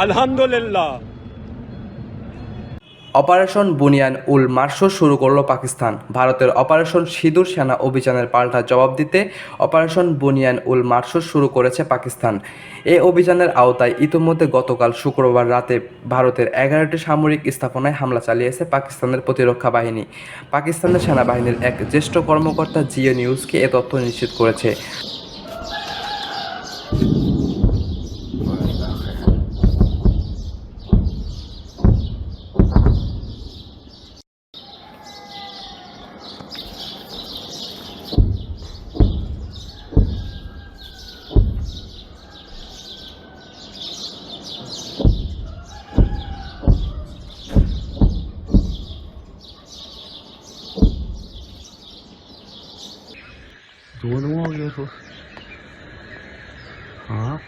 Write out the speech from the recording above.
আলহামদুলিল্লাহ। অপারেশন বুনিয়ান উল মার্শো শুরু করল পাকিস্তান। ভারতের অপারেশন সিঁদুর সেনা অভিযানের পাল্টা জবাব দিতে অপারেশন বুনিয়ান উল মার্শো শুরু করেছে পাকিস্তান। এ অভিযানের আওতায় ইতোমধ্যে গতকাল শুক্রবার রাতে ভারতের এগারোটি সামরিক স্থাপনায় হামলা চালিয়েছে পাকিস্তানের প্রতিরক্ষা বাহিনী। পাকিস্তানের সেনাবাহিনীর এক জ্যেষ্ঠ কর্মকর্তা জিও নিউজকে এ তথ্য নিশ্চিত করেছে। 多的我跟你说。啊？